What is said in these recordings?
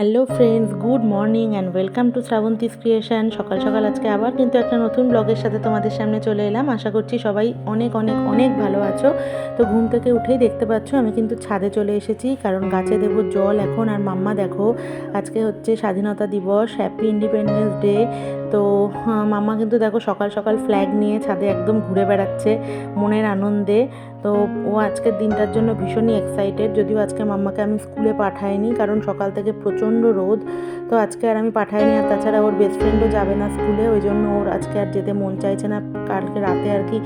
Hello friends, good morning and welcome to Shrabanti's creation. সকাল সকাল আজকে আবার কিন্তু একটা নতুন ব্লগের সাথে তোমাদের সামনে চলে এলাম। আশা করছি সবাই অনেক অনেক অনেক ভালো আছো। তো ঘুম থেকে উঠেই দেখতে পাচ্ছ আমি কিন্তু ছাদে চলে এসেছি, কারণ গাছে দেবো জল এখন। আর মাম্মা দেখো, আজকে হচ্ছে স্বাধীনতা দিবস হ্যাপি ইন্ডিপেন্ডেন্স ডে তো হ্যাঁ, মাম্মা কিন্তু দেখো সকাল সকাল ফ্ল্যাগ নিয়ে ছাদে একদম ঘুরে বেড়াচ্ছে মনের আনন্দে। তো ও আজকের দিনটার জন্য ভীষণই এক্সাইটেড যদিও আজকে মাম্মাকে আমি স্কুলে পাঠাইনি কারণ সকাল থেকে প্রচণ্ড রোদ। তো আজকে আর আমি পাঠাইনি আর তাছাড়া ওর বেস্ট ফ্রেন্ডও যাবে না স্কুলে ওই জন্য ওর আজকে আর যেতে মন চাইছে না। কালকে রাতে আর কি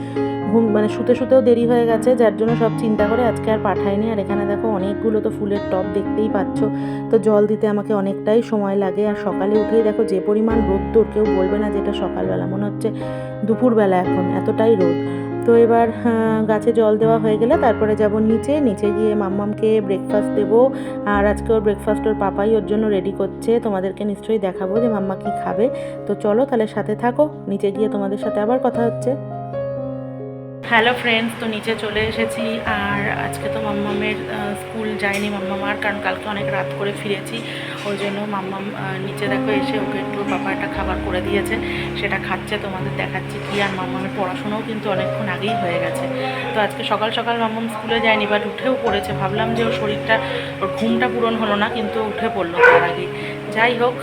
ঘুম মানে শুতে শুতেও দেরি হয়ে গেছে যার জন্য সব চিন্তা করে আজকে আর পাঠাইনি। আর এখানে দেখো অনেকগুলো তো ফুলের টব দেখতেই পাচ্ছ তো জল দিতে আমাকে অনেকটাই সময় লাগে। আর সকালে উঠেই দেখো যে পরিমাণ রোদ তোর কেউ বলবে না যেটা সকালবেলা, মনে হচ্ছে দুপুরবেলা এখন, এতটাই রোদ। তো এবার গাছে জল দেওয়া হয়ে গেলে তারপরে যাব নিচে নিচে গিয়ে মাম্মামকে ব্রেকফাস্ট দেবো। আর আজকে ওর ব্রেকফাস্ট ওর পাপাই ওর জন্য রেডি করছে, তোমাদেরকে নিশ্চয়ই দেখাবো যে মাম্মা কি খাবে। তো চলো তাহলে সাথে থাকো, নিচে গিয়ে তোমাদের সাথে আবার কথা হচ্ছে। হ্যালো ফ্রেন্ডস তো নিচে চলে এসেছি আর আজকে তো মাম্মামের স্কুল যায়নি মাম্মামার, কারণ কালকে অনেক রাত করে ফিরেছি। ওই জন্য মাম্মাম নিচে দেখো এসে ওকে একটু পাপা একটা খাবার করে দিয়েছে, সেটা খাচ্ছে, তোমাদের দেখাচ্ছি কি আর মাম্মামের পড়াশোনাও কিন্তু অনেকক্ষণ আগেই হয়ে গেছে। তো আজকে সকাল সকাল মাম্মাম স্কুলে যায়নি বাট উঠেও পড়েছে। ভাবলাম যে ওর শরীরটা, ওর ঘুমটা পূরণ হলো না, কিন্তু উঠে পড়ল তার আগে যাই হোক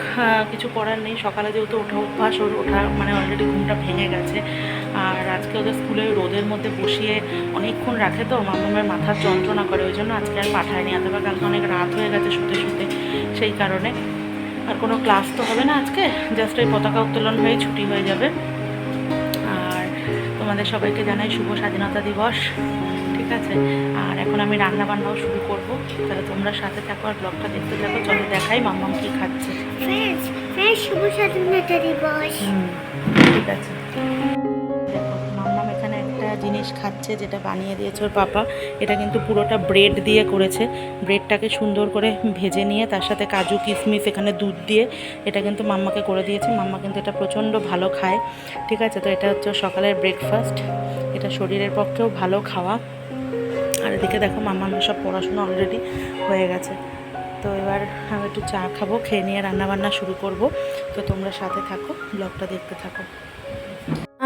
কিছু করার নেই, সকালে যেহেতু ওঠা অভ্যাস, ওর ওঠা মানে অলরেডি ঘুমটা ভেঙে গেছে। আর আজকে ওদের স্কুলে রোদের মধ্যে বসিয়ে অনেকক্ষণ রাখে তো মামামের মাথার যন্ত্রণা করে ওই জন্য আজকে আর পাঠায়নি। অথবা কালকে অনেক রাত হয়ে গেছে শুতে শুতে সেই কারণে। আর কোনো ক্লাস তো হবে না আজকে জাস্ট ওই পতাকা উত্তোলন হয়েই ছুটি হয়ে যাবে। আর তোমাদের সবাইকে জানাই শুভ স্বাধীনতা দিবস ঠিক আছে? আর এখন আমি রান্না বান্নাও শুরু করব। তাহলে তোমরা সাথে থাকো আর ব্লগটা দেখতে থাকো। চলো দেখাই মাম্মাম কি খাচ্ছে। শুভ স্বাধীনতা দিবস। ঠিক আছে। জিনিস খাচ্ছে যেটা বানিয়ে দিয়েছে ওর পাপা, এটা কিন্তু পুরোটা ব্রেড দিয়ে করেছে। ব্রেডটাকে সুন্দর করে ভেজে নিয়ে তার সাথে কাজু, কিশমিশ, এখানে দুধ দিয়ে এটা কিন্তু মাম্মাকে করে দিয়েছে। মাম্মা কিন্তু এটা প্রচণ্ড ভালো খায়, ঠিক আছে? তো এটা হচ্ছে সকালের ব্রেকফাস্ট এটা শরীরের পক্ষেও ভালো খাওয়া। আর এদিকে দেখো মাম্মার সব পড়াশোনা অলরেডি হয়ে গেছে। তো এবার আমি একটু চা খাব, খেয়ে নিয়ে রান্নাবান্না শুরু করব। তো তোমরা সাথে থাকো ব্লগটা দেখতে থাকো।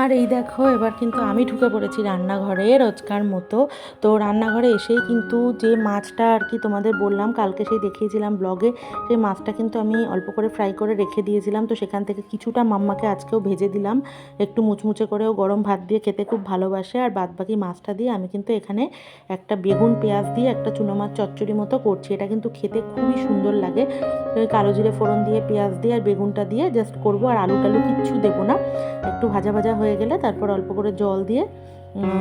আর এই দেখো, এবার কিন্তু আমি ঢুকে পড়েছি রান্নাঘরে রোজকার মতো। তো রান্নাঘরে এসেই কিন্তু যে মাছটা আর কি তোমাদের বললাম, কালকে সেই দেখিয়েছিলাম ব্লগে, সেই মাছটা কিন্তু আমি অল্প করে ফ্রাই করে রেখে দিয়েছিলাম। তো সেখান থেকে কিছুটা মাম্মাকে আজকেও ভেজে দিলাম। একটু মুচমুচে করেও গরম ভাত দিয়ে খেতে খুব ভালোবাসে। আর বাদ বাকি মাছটা দিয়ে আমি কিন্তু এখানে একটা বেগুন পেঁয়াজ দিয়ে একটা চুনো মাছ চচ্চড়ি মতো করছি। এটা কিন্তু খেতে খুবই সুন্দর লাগে। কালো জিরে ফোড়ন দিয়ে পেঁয়াজ দিয়ে আর বেগুনটা দিয়ে জাস্ট করব। আর আলু টালু কিচ্ছু দেবো না। একটু ভাজা ভাজা হয়ে গেলে তারপর অল্প করে জল দিয়ে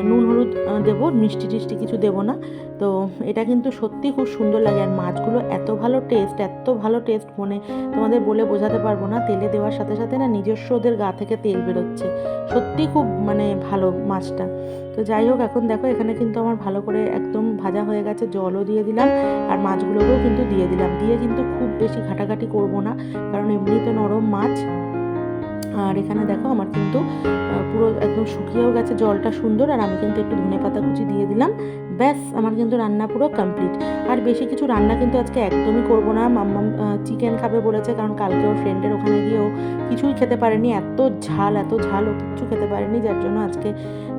নুন হলুদ দেবো। মিষ্টি টিষ্টি কিছু দেবো না। তো এটা কিন্তু সত্যি খুব সুন্দর লাগে। আর মাছগুলো এত ভালো টেস্ট এত ভালো টেস্ট মনে তোমাদের বলে বোঝাতে পারব না। তেলে দেওয়ার সাথে সাথে না নিজস্ব ওদের গা থেকে তেল বেরোচ্ছে। সত্যি খুব মানে ভালো মাছটা। তো যাই হোক, এখন দেখো এখানে কিন্তু আমার ভালো করে একদম ভাজা হয়ে গেছে। জলও দিয়ে দিলাম আর মাছগুলোকেও কিন্তু দিয়ে দিলাম। দিয়ে কিন্তু খুব বেশি ঘাটাঘাটি করব না। কারণ এমনি তো নরম মাছ। আর এখানে দেখো আমার কিন্তু পুরো একদম শুকিয়েও গেছে জলটা সুন্দর, আর আমি কিন্তু একটু ধনে পাতা কুচি দিয়ে দিলাম। ব্যাস, আমার কিন্তু রান্না পুরো কমপ্লিট আর বেশি কিছু রান্না কিন্তু আজকে একদমই করব না। মাম্মাম চিকেন খাবে বলেছে, কারণ কালকে ওর ফ্রেন্ডের ওখানে গিয়েও কিছুই খেতে পারেনি। এত ঝাল এত ঝাল, ও কিচ্ছু খেতে পারেনি, যার জন্য আজকে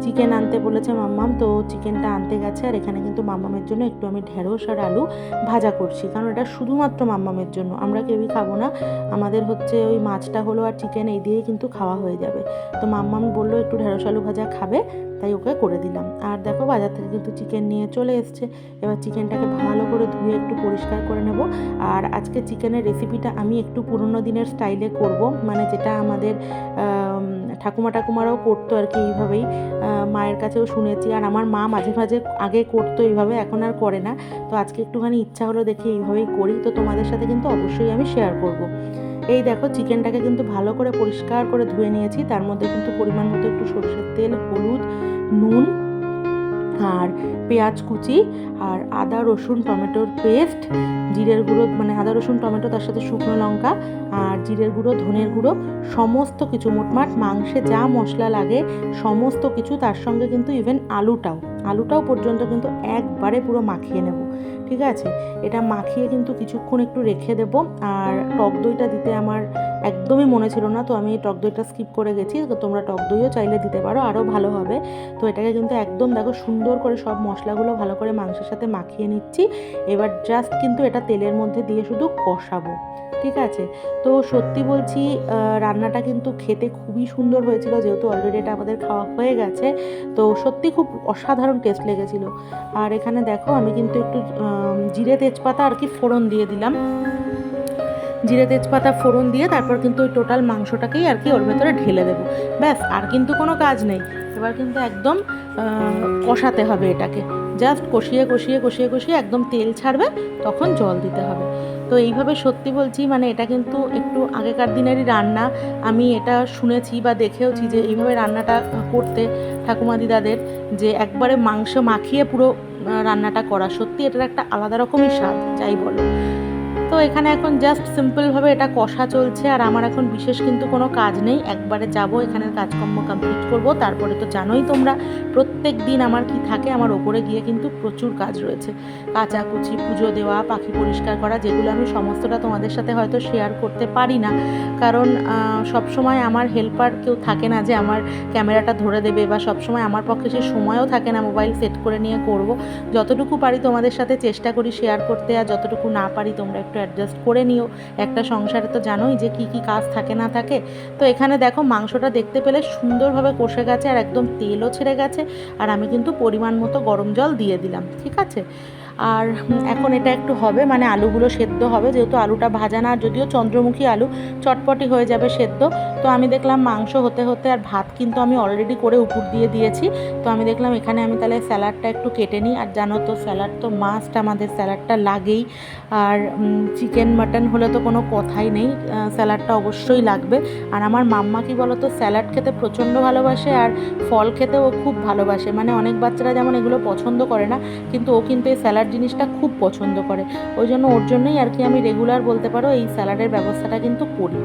চিকেন আনতে বলেছে মাম্মাম। তো চিকেনটা আনতে গেছে, আর এখানে কিন্তু মাম্মামের জন্য একটু আমি ঢেঁড়স আর আলু ভাজা করছি, কারণ এটা শুধুমাত্র মাম্মামের জন্য। আমরা কেউই খাব না। আমাদের হচ্ছে ওই মাছটা হলো আর চিকেন এই দিয়েই কিন্তু খাওয়া হয়ে যাবে। তো মাম্মাম বলল, একটু ঢেঁড়স আলু ভাজা খাবে। তাই ওকে করে দিলাম। আর দেখো বাজার থেকে কিন্তু চিকেন নিয়ে চলে এসছে। এবার চিকেনটাকে ভালো করে ধুয়ে একটু পরিষ্কার করে নেব। আর আজকে চিকেনের রেসিপিটা আমি একটু পুরনো দিনের স্টাইলে করব। মানে যেটা আমাদের ঠাকুমা ঠাকুমারাও করতো আর কি এইভাবেই। মায়ের কাছেও শুনেছি। আর আমার মা মাঝে মাঝে আগে করতো এইভাবে, এখন আর করে না। তো আজকে একটুখানি ইচ্ছা হলো দেখি এইভাবেই করি। তো তোমাদের সাথে কিন্তু অবশ্যই আমি শেয়ার করব। এই দেখো চিকেনটাকে কিন্তু ভালো করে পরিষ্কার করে ধুয়ে নিয়েছি। তার মধ্যে কিন্তু পরিমাণ মতো একটু সরষের তেল, হলুদ, নুন আর পেঁয়াজ কুচি আর আদা, রসুন টমেটোর পেস্ট জিরের গুঁড়ো মানে আদা, রসুন, টমেটো, তার সাথে শুকনো লঙ্কা আর জিরের গুঁড়ো, ধনের গুঁড়ো, সমস্ত কিছু মোটমাট, মাংসে যা মশলা লাগে, সমস্ত কিছু, তার সঙ্গে কিন্তু ইভেন আলুটাও আলুটাও পর্যন্ত কিন্তু একবারে পুরো মাখিয়ে নেব, ঠিক আছে? এটা মাখিয়ে কিন্তু কিছুক্ষণ একটু রেখে দেবো, আর টক দইটা দিতে আমার একদমই মনে ছিল না। তো আমি টক দইটা স্কিপ করে গেছি। তো তোমরা টক দইও চাইলে দিতে পারো আরও ভালো হবে। তো এটাকে কিন্তু একদম দেখো সুন্দর করে সব মশলাগুলো ভালো করে মাংসের সাথে মাখিয়ে নিচ্ছি। এবার জাস্ট কিন্তু এটা তেলের মধ্যে দিয়ে শুধু কষাবো, ঠিক আছে? তো সত্যি বলছি রান্নাটা কিন্তু খেতে খুবই সুন্দর হয়েছিল, যেহেতু অলরেডি এটা আমাদের খাওয়া হয়ে গেছে। তো সত্যি খুব অসাধারণ টেস্ট লেগেছিল। আর এখানে দেখো আমি কিন্তু একটু জিরে তেজপাতা আর কি ফোড়ন দিয়ে দিলাম। জিরে তেজপাতা ফোড়ন দিয়ে তারপর কিন্তু ওই টোটাল মাংসটাকেই আর কি ওর ভেতরে ঢেলে দেবো। ব্যাস, আর কিন্তু কোনো কাজ নেই। এবার কিন্তু একদম কষাতে হবে এটাকে। জাস্ট কষিয়ে কষিয়ে কষিয়ে কষিয়ে একদম তেল ছাড়বে, তখন জল দিতে হবে। তো এইভাবে সত্যি বলছি মানে এটা কিন্তু একটু আগেকার দিনেরই রান্না। আমি এটা শুনেছি বা দেখেওছি যে এইভাবে রান্নাটা করতে ঠাকুমা দিদাদের, যে একবারে মাংস মাখিয়ে পুরো রান্নাটা করা। সত্যি এটার একটা আলাদা রকমই স্বাদ, যাই বলো। তো এখানে এখন জাস্ট সিম্পলভাবে এটা কষা চলছে, আর আমার এখন বিশেষ কিন্তু কোনো কাজ নেই। একবারে যাব, এখানের কাজকর্ম কমপ্লিট করব। তারপরে তো জানোই তোমরা, প্রত্যেক দিন আমার কি থাকে, আমার ওপরে গিয়ে কিন্তু প্রচুর কাজ রয়েছে। কাঁচা কুচি পুজো দেওয়া, পাখি পরিষ্কার করা, যেগুলো আমি সমস্তটা তোমাদের সাথে হয়তো শেয়ার করতে পারি না। কারণ সব সময় আমার হেল্পার কেউ থাকে না যে আমার ক্যামেরাটা ধরে দেবে, বা সব সময় আমার পক্ষে সে সময়ও থাকে না মোবাইল সেট করে নিয়ে করব। যতটুকু পারি তোমাদের সাথে চেষ্টা করি শেয়ার করতে, আর যতটুকু না পারি তোমরা একটু অ্যাডজাস্ট করে নিও। একটা সংসারে তো জানোই যে কি কি কাজ থাকে না থাকে। তো এখানে দেখো মাংসটা দেখতে পেলে সুন্দরভাবে কষে গেছে আর একদম তেলও ছেড়ে গেছে। আর আমি কিন্তু পরিমাণ মতো গরম জল দিয়ে দিলাম, ঠিক আছে? আর এখন এটা একটু হবে মানে আলুগুলো সেদ্ধ হবে, যেহেতু আলুটা ভাজা না, যদিও চন্দ্রমুখী আলু চটপটি হয়ে যাবে সেদ্ধ। তো আমি দেখলাম মাংস হতে হতে আর ভাত কিন্তু আমি অলরেডি করে উপর দিয়ে দিয়েছি। তো আমি দেখলাম এখানে আমি তাহলে স্যালাডটা একটু কেটে নিই। আর জানো তো, স্যালাড তো মাস্ট আমাদের স্যালাডটা লাগেই। আর চিকেন মাটন হলে তো কোনো কথাই নেই। স্যালাডটা অবশ্যই লাগবে। আর আমার মাম্মা কি বলো তো স্যালাড খেতে প্রচণ্ড ভালোবাসে আর ফল খেতে ও খুব ভালোবাসে। মানে অনেক বাচ্চারা যেমন এগুলো পছন্দ করে না, কিন্তু ও কিন্তু এই স্যালাড জিনিসটা খুব পছন্দ করে। ওই জন্য ওর জন্যই আর কি আমি রেগুলার বলতে পারো এই স্যালাডের ব্যবস্থাটা কিন্তু করি।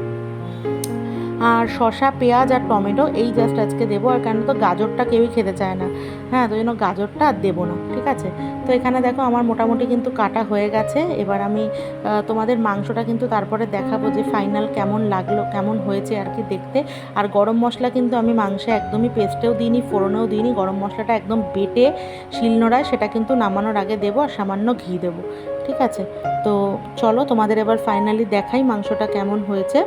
আর শসা, পেঁয়াজ আর টমেটো এই জাস্ট আজকে দেবো। আর কেন তো গাজরটা কেউই খেতে চায় না। হ্যাঁ তো জন্য গাজরটা আর দেবো না, ঠিক আছে? তো এখানে দেখো আমার মোটামুটি কিন্তু কাটা হয়ে গেছে। এবার আমি তোমাদের মাংসটা কিন্তু তারপরে দেখাবো যে ফাইনাল কেমন লাগল, কেমন হয়েছে আর কি দেখতে। আর গরম মশলা কিন্তু আমি মাংসে একদমই পেস্টেও দিইনি, ফোড়নেও দিইনি। গরম মশলাটা একদম বেটে শিলনোড়ায় সেটা কিন্তু নামানোর আগে দেবো আর সামান্য ঘি দেবো, ঠিক আছে? তো চলো তোমাদের এবার ফাইনালি দেখাই মাংসটা কেমন হয়েছে।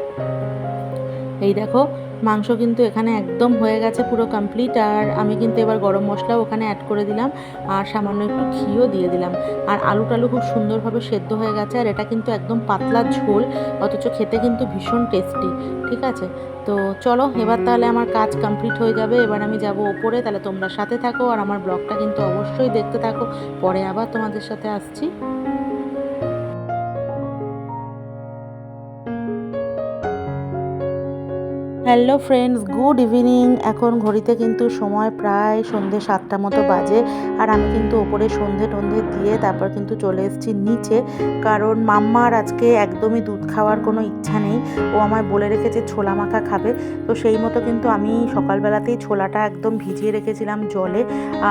এই দেখো, মাংস কিন্তু এখানে একদম হয়ে গেছে পুরো কমপ্লিট আর আমি কিন্তু এবার গরম মশলাও ওখানে অ্যাড করে দিলাম, আর সামান্য একটু ঘিও দিয়ে দিলাম। আর আলু টালু খুব সুন্দরভাবে সেদ্ধ হয়ে গেছে, আর এটা কিন্তু একদম পাতলা ঝোল, অথচ খেতে কিন্তু ভীষণ টেস্টি ঠিক আছে? তো চলো, এবার তাহলে আমার কাজ কমপ্লিট হয়ে যাবে, এবার আমি যাব ওপরে, তাহলে তোমরা সাথে থাকো, আর আমার ব্লগটা কিন্তু অবশ্যই দেখতে থাকো, পরে আবার তোমাদের সাথে আসছি। Hello friends, good evening. এখন ঘড়িতে কিন্তু সময় প্রায় সন্ধে সাতটা মতো বাজে আর আমি কিন্তু ওপরে সন্ধে টন্ধে দিয়ে তারপর কিন্তু চলে এসেছি নিচে। কারণ মাম্মার আজকে একদমই দুধ খাওয়ার কোনো ইচ্ছা নেই। ও আমায় বলে রেখেছে ছোলা মাখা খাবে। তো সেই মতো কিন্তু আমি সকালবেলাতেই ছোলাটা একদম ভিজিয়ে রেখেছিলাম জলে।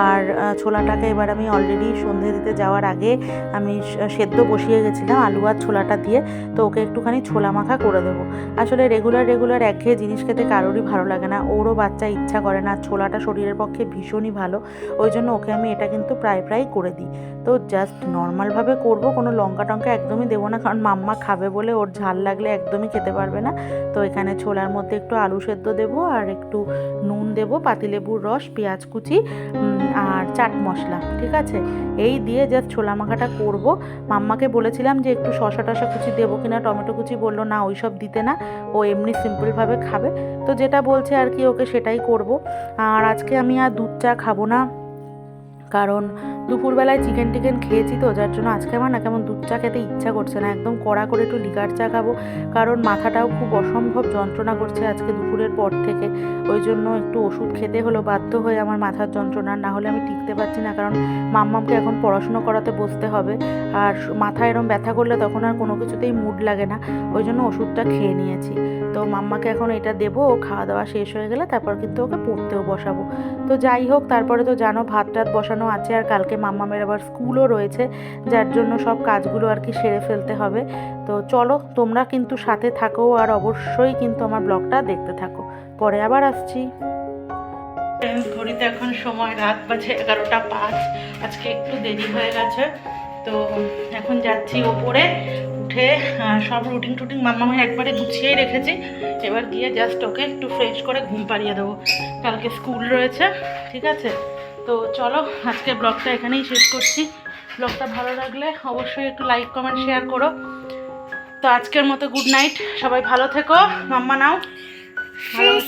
আর ছোলাটাকে এবার আমি অলরেডি সন্ধে দিতে যাওয়ার আগে আমি সেদ্ধ বসিয়ে গেছিলাম আলু আর ছোলাটা দিয়ে। তো ওকে একটুখানি ছোলা মাখা করে দেবো। আসলে রেগুলার রেগুলার একঘেয়ে জিনিস খেতে কারোরই ভালো লাগে না। ওরও বাচ্চা ইচ্ছা করে না। ছোলাটা শরীরের পক্ষে ভীষণই ভালো। ওই জন্য ওকে আমি এটা কিন্তু প্রায় প্রায় করে দিই। তো জাস্ট নর্মালভাবে করব, কোনো লঙ্কা টঙ্কা একদমই দেবো না। কারণ মাম্মা খাবে বলে ওর ঝাল লাগলে একদমই খেতে পারবে না। তো এখানে ছোলার মধ্যে একটু আলু সেদ্ধ দেবো আর একটু নুন দেবো, পাতিলেবুর রস, পেঁয়াজ কুচি আর চাট মশলা, ঠিক আছে? এই দিয়ে জাস্ট ছোলা মাখাটা করব। মাম্মাকে বলেছিলাম যে একটু শশা টশা কুচি দেবো কিনা। টমেটো কুচি বলল, না ওই সব দিতে না। ও এমনি সিম্পলভাবে খাবে। তো যেটা বলছে আর কি, ওকে সেটাই করব। আর আজকে আমি আর দুধ চা খাব না। কারণ দুপুরবেলায় চিকেন টিকেন খেয়েছি তো, যার জন্য আজকে আমার না কেমন দুধ চা খেতে ইচ্ছা করছে না। একদম কড়া করে একটু লিকার চা খাব, কারণ মাথাটাও খুব অসম্ভব যন্ত্রণা করছে আজকে দুপুরের পর থেকে। ওই জন্য একটু ওষুধ খেতে হলো, বাধ্য হয়ে আমার মাথার যন্ত্রণা। না হলে আমি টিকতে পারছি না, কারণ মাম্মামকে এখন পড়াশুনো করাতে বসতে হবে। আর মাথা এরম ব্যথা করলে তখন আর কোনো কিছুতেই মুড লাগে না। ওই জন্য ওষুধটা খেয়ে নিয়েছি। তো মাম্মাকে এখন এটা দেবো, ও খাওয়া দাওয়া শেষ হয়ে গেলে তারপর কিন্তু ওকে পড়তেও বসাবো। তো যাই হোক, তারপরে তো জানো ভাত টাত বসানো আছে আর কালকে মাম্মামের আবার স্কুলও রয়েছে, যার জন্য সব কাজগুলো আর কি সেরে ফেলতে হবে। তো চলো, তোমরা কিন্তু সাথে থাকো আর অবশ্যই কিন্তু আমার ব্লগটা দেখতে থাকো। পরে আবার আসছি। ঘড়িতে এখন সময় রাত বাজে এগারোটা পাঁচ, আজকে একটু দেরি হয়ে গেছে। তো এখন যাচ্ছি ওপরে উঠে সব রুটিন টুটিন মাম্মামে একবারে গুছিয়েই রেখেছি। এবার গিয়ে জাস্ট ওকে একটু ফ্রেশ করে ঘুম পাড়িয়ে দেবো। কালকে স্কুল রয়েছে, ঠিক আছে? তো চলো আজকে ব্লগটা এখানেই শেষ করছি। ব্লগটা ভালো লাগলে অবশ্যই একটু লাইক কমেন্ট শেয়ার করো। তো আজকের মতো গুড নাইট সবাই ভালো থেকো। মাম্মা নাও।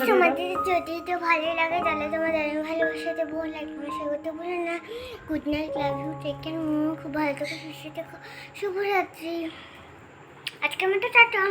তোমাদের যদি তো ভালো লাগে তাহলে তোমাদের ভালোবাসা দেবো। লাইক ভালোবাসা করতে ভুলো না। Good night love you take care খুব ভালো থেকো সুস্থ থেকো। শুভরাত্রি। আজকের মতো টাটা।